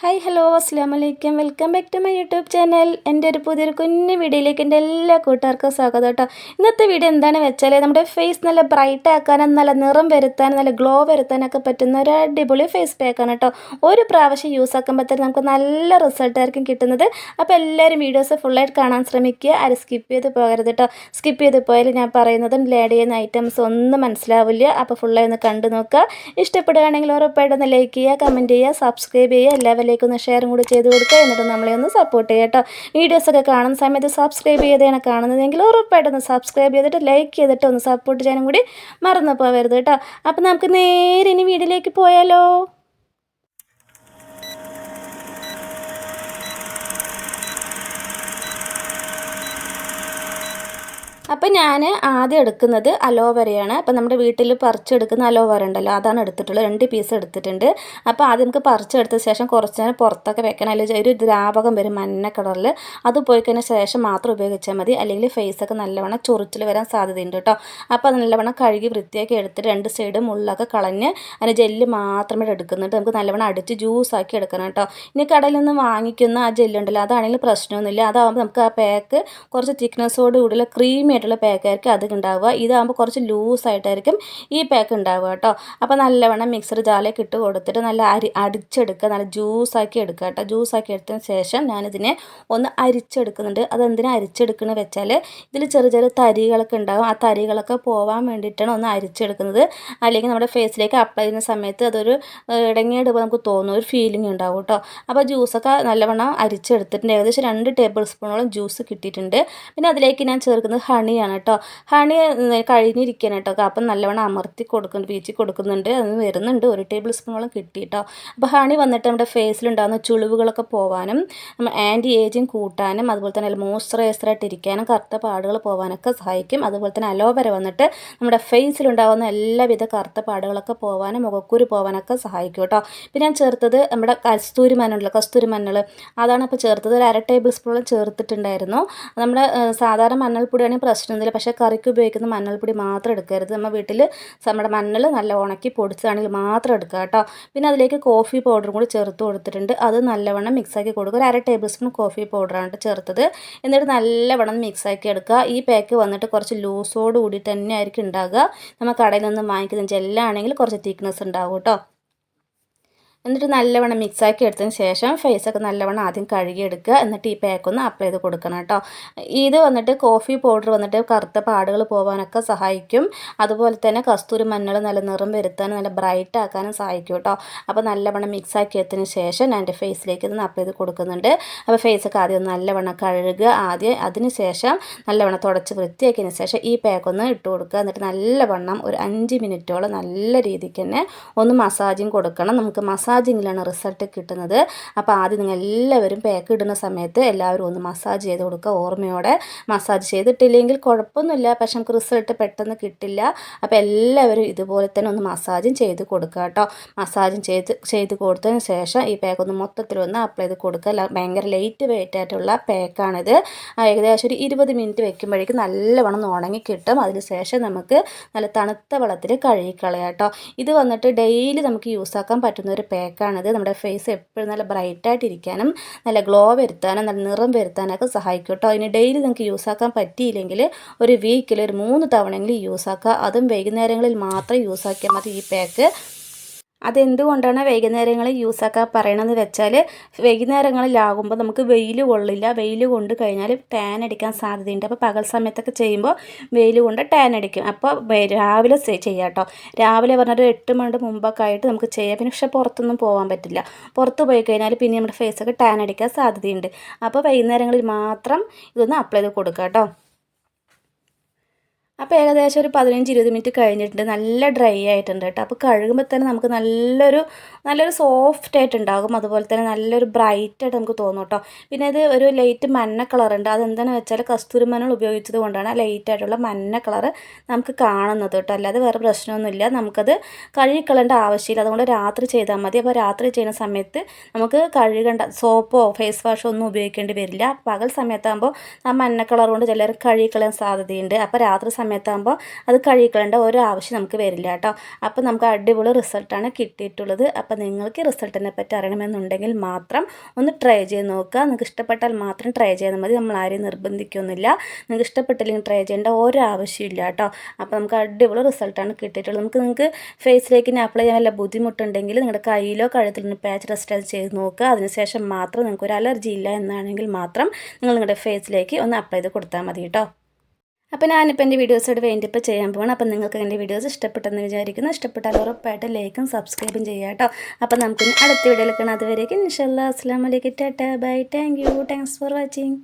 Hi hello അസ്സാം വലൈക്കും welcome back to my YouTube channel എന്റെ ഒരു പുതിയൊരു കുഞ്ഞു വീഡിയോയിലേക്ക് എന്റെ എല്ലാ കൂട്ടുകാർക്കും സ്വാഗതം കേട്ടോ. ഇന്നത്തെ വീഡിയോ എന്താണെന്ന് വെച്ചാൽ നമ്മുടെ ഫേസ് നല്ല ബ്രൈറ്റ് ആക്കാനും നല്ല നിറം വരുത്താനും നല്ല ഗ്ലോ വരുത്താനൊക്കെ പറ്റുന്ന ഒരു അടിപൊളി ഫേസ് പാക്കാണ് കേട്ടോ. ഒരു പ്രാവശ്യം യൂസ് ആക്കുമ്പോഴത്തേക്കും നമുക്ക് നല്ല റിസൾട്ടായിരിക്കും കിട്ടുന്നത്. അപ്പോൾ എല്ലാവരും വീഡിയോസ് ഫുള്ളായിട്ട് കാണാൻ ശ്രമിക്കുക. ആരും സ്കിപ്പ് ചെയ്ത് പോകരുത് കേട്ടോ. സ്കിപ്പ് ചെയ്ത് പോയാൽ ഞാൻ പറയുന്നതും ലേഡ് ചെയ്യുന്ന ഐറ്റംസ് ഒന്നും മനസ്സിലാവില്ല. അപ്പോൾ ഫുള്ളായി ഒന്ന് കണ്ടു നോക്കുക. ഇഷ്ടപ്പെടുകയാണെങ്കിൽ ഉറപ്പായിട്ടൊന്ന് ലൈക്ക് ചെയ്യുക കമന്റ് ചെയ്യുക സബ്സ്ക്രൈബ് ചെയ്യുക. എല്ലാ ലേക്ക് ഒന്ന് ഷെയറും കൂടി ചെയ്ത് കൊടുക്കുക എന്നിട്ട് നമ്മളെ ഒന്ന് സപ്പോർട്ട് ചെയ്യുക കേട്ടോ. വീഡിയോസൊക്കെ കാണുന്ന സമയത്ത് സബ്സ്ക്രൈബ് ചെയ്താണ് കാണുന്നതെങ്കിൽ ഉറപ്പായിട്ടൊന്ന് സബ്സ്ക്രൈബ് ചെയ്തിട്ട് ലൈക്ക് ചെയ്തിട്ട് ഒന്ന് സപ്പോർട്ട് ചെയ്യാനും കൂടി മറന്നു പോകരുത് കേട്ടോ. അപ്പോൾ നമുക്ക് നേരെ ഇനി വീഡിയോയിലേക്ക് പോയാലോ? അപ്പോൾ ഞാൻ ആദ്യം എടുക്കുന്നത് അലോവരയാണ് അപ്പോൾ നമ്മുടെ വീട്ടിൽ പറിച്ചെടുക്കുന്ന അലോവര ഉണ്ടല്ലോ അതാണ് എടുത്തിട്ടുള്ളത്. രണ്ട് പീസ് എടുത്തിട്ടുണ്ട്. അപ്പോൾ ആദ്യം നമുക്ക് പറിച്ചെടുത്ത ശേഷം കുറച്ച് നേരം പുറത്തൊക്കെ വെക്കണം. അല്ലെങ്കിൽ ഒരു ദ്രാവകം വരും മഞ്ഞ കളറിൽ അത് പോയി കഴിഞ്ഞ ശേഷം മാത്രം ഉപയോഗിച്ചാൽ മതി. അല്ലെങ്കിൽ ഫേസൊക്കെ നല്ലവണ്ണം ചൊറിച്ചിൽ വരാൻ സാധ്യതയുണ്ട് കേട്ടോ. അപ്പോൾ അത് നല്ലവണ്ണം കഴുകി വൃത്തിയാക്കി എടുത്തിട്ട് രണ്ട് സൈഡും ഉള്ളൊക്കെ കളഞ്ഞ് അതിന് ജെല്ല് മാത്രമേ എടുക്കുന്നുണ്ട്. നമുക്ക് നല്ലവണ്ണം അടിച്ച് ജ്യൂസാക്കി എടുക്കണം കേട്ടോ. ഇനി കടയിൽ നിന്ന് വാങ്ങിക്കുന്ന ആ ജെല്ലുണ്ടല്ലോ അതാണെങ്കിൽ പ്രശ്നമൊന്നുമില്ല. അതാകുമ്പോൾ നമുക്ക് ആ പാക്ക് കുറച്ച് തിക്നെസ്സോട് കൂടിയുള്ള ക്രീമി ആയിട്ടുള്ള പാക്കായിരിക്കും അത് ഉണ്ടാവുക. ഇതാകുമ്പോൾ കുറച്ച് ലൂസായിട്ടായിരിക്കും ഈ പാക്ക് ഉണ്ടാവുക കേട്ടോ. അപ്പോൾ നല്ലവണ്ണം മിക്സർ ജാലേക്ക് ഇട്ട് കൊടുത്തിട്ട് നല്ല അരി അടിച്ചെടുക്കുക നല്ല ജ്യൂസാക്കി എടുക്കുക കേട്ടോ. ജ്യൂസാക്കി എടുത്തതിന് ശേഷം ഞാനിതിനെ ഒന്ന് അരിച്ചെടുക്കുന്നുണ്ട്. അതെന്തിനാ അരിച്ചെടുക്കുന്നത് വെച്ചാൽ ഇതിൽ ചെറിയ ചെറിയ തരികളൊക്കെ ഉണ്ടാകും ആ തരികളൊക്കെ പോവാൻ വേണ്ടിയിട്ടാണ് ഒന്ന് അരിച്ചെടുക്കുന്നത്. അല്ലെങ്കിൽ നമ്മുടെ ഫേസിലേക്ക് അപ്ലൈ ചെയ്യുന്ന സമയത്ത് അതൊരു ഇടങ്ങിയിടുമ്പോൾ നമുക്ക് തോന്നും. ഒരു ഫീലിംഗ് ഉണ്ടാവും കേട്ടോ. അപ്പോൾ ജ്യൂസൊക്കെ നല്ലവണ്ണം അരിച്ചെടുത്തിട്ടുണ്ട്. ഏകദേശം രണ്ട് ടേബിൾ സ്പൂണോളം ജ്യൂസ് കിട്ടിയിട്ടുണ്ട്. പിന്നെ അതിലേക്ക് ഞാൻ ചേർക്കുന്നത് ഹണി ഹണിയാണ് കേട്ടോ. ഹണി കഴിഞ്ഞിരിക്കണം കേട്ടോ. അപ്പം നല്ലവണ്ണം അമർത്തി കൊടുക്കുന്നുണ്ട് വീച്ചി കൊടുക്കുന്നുണ്ട്. അത് വരുന്നുണ്ട്. ഒരു ടേബിൾ സ്പൂണോളം കിട്ടി കേട്ടോ. അപ്പോൾ ഹണി വന്നിട്ട് നമ്മുടെ ഫേസിലുണ്ടാകുന്ന ചുളിവുകളൊക്കെ പോകാനും ആന്റി ഏജിങ് കൂട്ടാനും അതുപോലെ തന്നെ മോയ്സ്ചറൈസറായിട്ട് ഇരിക്കാനും കറുത്ത പാടുകൾ പോകാനൊക്കെ സഹായിക്കും. അതുപോലെ തന്നെ അലോവര വന്നിട്ട് നമ്മുടെ ഫേസിലുണ്ടാകുന്ന എല്ലാവിധ കറുത്ത പാടുകളൊക്കെ പോകാനും മുഖക്കുരു പോകാനൊക്കെ സഹായിക്കും കേട്ടോ. പിന്നെ ഞാൻ ചേർത്തത് നമ്മുടെ കസ്തൂരി മണ്ണുണ്ടല്ലോ കസ്തൂരി മഞ്ഞൾ അതാണ് ഇപ്പോൾ ചേർത്തത്. ഒരു അര ടേബിൾ സ്പൂണോളം ചേർത്തിട്ടുണ്ടായിരുന്നു. നമ്മുടെ സാധാരണ മഞ്ഞൾപ്പൊടിയാണെങ്കിൽ പ്രശ്നമൊന്നുമില്ല പക്ഷേ കറിക്ക് ഉപയോഗിക്കുന്ന മഞ്ഞൾപ്പൊടി മാത്രം എടുക്കരുത്. നമ്മൾ വീട്ടിൽ നമ്മുടെ മഞ്ഞൾ നല്ല ഉണക്കി പൊടിച്ചതാണെങ്കിൽ മാത്രം എടുക്കുക കേട്ടോ. പിന്നെ അതിലേക്ക് കോഫി പൗഡറും കൂടി ചേർത്ത് കൊടുത്തിട്ടുണ്ട്. അത് നല്ലവണ്ണം മിക്സാക്കി കൊടുക്കുക. ഒരു അര ടേബിൾ സ്പൂൺ കോഫി പൗഡറാണ് ചേർത്തത്. എന്നിട്ട് നല്ലവണ്ണം മിക്സാക്കി എടുക്കുക. ഈ പാക്ക് വന്നിട്ട് കുറച്ച് ലൂസോട് കൂടി തന്നെ ആയിരിക്കും ഉണ്ടാകുക നമ്മൾ കടയിൽ നിന്ന് വാങ്ങിക്കുന്ന ജെല്ലാണെങ്കിൽ കുറച്ച് തിക്നെസ് ഉണ്ടാകും കേട്ടോ. എന്നിട്ട് നല്ലവണ്ണം മിക്സാക്കി എടുത്തതിന് ശേഷം ഫേസൊക്കെ നല്ലവണ്ണം ആദ്യം കഴുകിയെടുക്കുക. എന്നിട്ട് ഈ പാക്ക് ഒന്ന് അപ്ലൈ ചെയ്ത് കൊടുക്കണം കേട്ടോ. ഇത് വന്നിട്ട് കോഫി പൗഡർ വന്നിട്ട് കറുത്ത പാടുകൾ പോകാനൊക്കെ സഹായിക്കും. അതുപോലെ തന്നെ കസ്തൂരി മഞ്ഞൾ നല്ല നിറം വരുത്താനും നല്ല ബ്രൈറ്റ് ആക്കാനും സഹായിക്കും കേട്ടോ. അപ്പോൾ നല്ലവണ്ണം മിക്സാക്കി ആക്കിയതിന് ശേഷം ഞാൻ എന്റെ ഫേസിലേക്ക് ഇതൊന്ന് അപ്ലൈ ചെയ്ത് കൊടുക്കുന്നുണ്ട്. അപ്പോൾ ഫേസൊക്കെ ആദ്യം നല്ലവണ്ണം കഴുകുക. ആദ്യം അതിന് ശേഷം നല്ലവണ്ണം തുടച്ച് വൃത്തിയാക്കിയതിന് ശേഷം ഈ പാക്ക് ഒന്ന് ഇട്ട് കൊടുക്കുക. എന്നിട്ട് നല്ലവണ്ണം ഒരു അഞ്ച് മിനിറ്റോളം നല്ല രീതിക്ക് തന്നെ ഒന്ന് മസാജും കൊടുക്കണം. നമുക്ക് മസാജ് മസാജിങ്ങിലാണ് റിസൾട്ട് കിട്ടുന്നത്. അപ്പോൾ ആദ്യം നിങ്ങൾ എല്ലാവരും പാക്ക് ഇടുന്ന സമയത്ത് എല്ലാവരും ഒന്ന് മസാജ് ചെയ്ത് കൊടുക്കുക. ഓർമ്മയോടെ മസാജ് ചെയ്തിട്ടില്ലെങ്കിൽ കുഴപ്പമൊന്നുമില്ല. പക്ഷെ നമുക്ക് റിസൾട്ട് പെട്ടെന്ന് കിട്ടില്ല. അപ്പോൾ എല്ലാവരും ഇതുപോലെ തന്നെ ഒന്ന് മസാജും ചെയ്ത് കൊടുക്കുക കേട്ടോ. മസാജും ചെയ്ത് ചെയ്ത് കൊടുത്തതിന് ശേഷം ഈ പാക്ക് ഒന്ന് മൊത്തത്തിൽ ഒന്ന് അപ്ലൈ ചെയ്ത് കൊടുക്കുക. ഭയങ്കര ലൈറ്റ് വെയിറ്റ് ആയിട്ടുള്ള പാക്കാണിത് ഏകദേശം ഒരു ഇരുപത് മിനിറ്റ് വെക്കുമ്പോഴേക്കും നല്ലവണ്ണം ഉണങ്ങി കിട്ടും. അതിന് ശേഷം നമുക്ക് നല്ല തണുത്ത വെള്ളത്തിൽ കഴുകിക്കളയാം കേട്ടോ. ഇത് വന്നിട്ട് ഡെയിലി നമുക്ക് യൂസ് ആക്കാൻ പറ്റുന്ന ഒരു പാക്ക് പാക്കാണിത് നമ്മുടെ ഫേസ് എപ്പോഴും നല്ല ബ്രൈറ്റായിട്ടിരിക്കാനും നല്ല ഗ്ലോ വരുത്താനും നല്ല നിറം വരുത്താനൊക്കെ സഹായിക്കും കേട്ടോ. അതിന് ഡെയിലി നിങ്ങൾക്ക് യൂസ് ആക്കാൻ പറ്റിയില്ലെങ്കിൽ ഒരു വീക്കിൽ ഒരു മൂന്ന് തവണയെങ്കിലും യൂസ് ആക്കുക. അതും വൈകുന്നേരങ്ങളിൽ മാത്രം യൂസ് ആക്കിയാൽ മതി ഈ പാക്ക് അതെന്തുകൊണ്ടാണ് വൈകുന്നേരങ്ങളിൽ യൂസ് ആക്കാൻ പറയണമെന്ന് വെച്ചാൽ വൈകുന്നേരങ്ങളിലാകുമ്പോൾ നമുക്ക് വെയിൽ കൊള്ളില്ല. വെയിൽ കൊണ്ട് കഴിഞ്ഞാൽ ടാൻ അടിക്കാൻ സാധ്യതയുണ്ട്. അപ്പോൾ പകൽ സമയത്തൊക്കെ ചെയ്യുമ്പോൾ വെയിൽ കൊണ്ട് ടാൻ അടിക്കും. അപ്പോൾ രാവിലെ ചെയ്യാം കേട്ടോ. രാവിലെ പറഞ്ഞൊരു എട്ട് മണിയുടെ മുമ്പൊക്കെ ആയിട്ട് നമുക്ക് ചെയ്യാം. പിന്നെ പക്ഷേ പുറത്തൊന്നും പോകാൻ പറ്റില്ല. പുറത്ത് പോയി കഴിഞ്ഞാൽ പിന്നെ നമ്മുടെ ഫേസൊക്കെ ടാൻ അടിക്കാൻ സാധ്യതയുണ്ട്. അപ്പോൾ വൈകുന്നേരങ്ങളിൽ മാത്രം ഇതൊന്ന് അപ്ലൈ ചെയ്ത് കൊടുക്കാം കേട്ടോ. അപ്പോൾ ഏകദേശം ഒരു പതിനഞ്ച് ഇരുപത് മിനിറ്റ് കഴിഞ്ഞിട്ടുണ്ട്. നല്ല ഡ്രൈ ആയിട്ടുണ്ട് കേട്ടോ. അപ്പോൾ കഴുകുമ്പോൾ തന്നെ നമുക്ക് നല്ലൊരു നല്ലൊരു സോഫ്റ്റ് ആയിട്ടുണ്ടാകും. അതുപോലെ തന്നെ നല്ലൊരു ബ്രൈറ്റ് ആയിട്ട് നമുക്ക് തോന്നും കേട്ടോ. പിന്നെ ഇത് ഒരു ലൈറ്റ് മഞ്ഞ കളറുണ്ട് അതെന്താണെന്ന് വെച്ചാൽ കസ്തൂരി മഞ്ഞൾ ഉപയോഗിച്ചത് കൊണ്ടാണ് ലൈറ്റ് ആയിട്ടുള്ള മഞ്ഞ കളറ് നമുക്ക് കാണുന്നത് കേട്ടോ. അല്ലാതെ വേറെ പ്രശ്നമൊന്നുമില്ല. നമുക്കത് കഴുകിക്കളേണ്ട ആവശ്യമില്ല. അതുകൊണ്ട് രാത്രി ചെയ്താൽ മതി. അപ്പോൾ രാത്രി ചെയ്യുന്ന സമയത്ത് നമുക്ക് കഴുകേണ്ട സോപ്പോ ഫേസ് വാഷോ ഒന്നും ഉപയോഗിക്കേണ്ടി വരില്ല. പകൽ സമയത്താകുമ്പോൾ ആ മഞ്ഞ കളർ കൊണ്ട് ചിലർ കഴുകിക്കളയാൻ സാധ്യതയുണ്ട്. അപ്പോൾ രാത്രി സമയത്താകുമ്പോൾ അത് കഴിക്കേണ്ട ഒരു ആവശ്യം നമുക്ക് വരില്ല കേട്ടോ. അപ്പോൾ നമുക്ക് അടിപൊളി റിസൾട്ടാണ് കിട്ടിയിട്ടുള്ളത്. അപ്പോൾ നിങ്ങൾക്ക് റിസൾട്ടിനെ പറ്റി അറിയണമെന്നുണ്ടെങ്കിൽ മാത്രം ഒന്ന് ട്രൈ ചെയ്ത് നോക്കുക. നിങ്ങൾക്ക് ഇഷ്ടപ്പെട്ടാൽ മാത്രം ട്രൈ ചെയ്താൽ മതി. നമ്മൾ ആരെയും നിർബന്ധിക്കൊന്നുമില്ല. നിങ്ങൾക്ക് ഇഷ്ടപ്പെട്ടില്ലെങ്കിൽ ട്രൈ ചെയ്യേണ്ട ഒരു ആവശ്യമില്ല കേട്ടോ. അപ്പോൾ നമുക്ക് അടിപൊളി റിസൾട്ടാണ് കിട്ടിയിട്ടുള്ളത്. നമുക്ക് നിങ്ങൾക്ക് ഫേസിലേക്ക് ഇനി അപ്ലൈ ചെയ്യാൻ വല്ല ബുദ്ധിമുട്ടുണ്ടെങ്കിൽ നിങ്ങളുടെ കയ്യിലോ കഴുത്തിലോ പാച്ച് റെസ്റ്റ് ചെയ്ത് നോക്കുക. അതിനുശേഷം മാത്രം നിങ്ങൾക്ക് ഒരു അലർജി ഇല്ല എന്നാണെങ്കിൽ മാത്രം നിങ്ങൾ നിങ്ങളുടെ ഫേസിലേക്ക് ഒന്ന് അപ്ലൈ ചെയ്ത് കൊടുത്താൽ മതി കേട്ടോ. അപ്പോൾ ഞാനിപ്പോൾ എന്റെ വീഡിയോസോട് വേണ്ടിയപ്പോൾ ചെയ്യാൻ പോകണം അപ്പോൾ നിങ്ങൾക്ക് എന്റെ വീഡിയോസ് ഇഷ്ടപ്പെട്ടെന്ന് വിചാരിക്കുന്നു. ഇഷ്ടപ്പെട്ടാൽ ഉറപ്പായിട്ട് ലൈക്കും സബ്സ്ക്രൈബും ചെയ്യുക കേട്ടോ. അപ്പോൾ നമുക്ക് അടുത്ത വീഡിയോയിൽ കാണാം. അതുവരേക്കും ഇൻഷല്ലാ അസ്സാം വലൈക്കും tata. Bye. Thank you. Thanks for watching.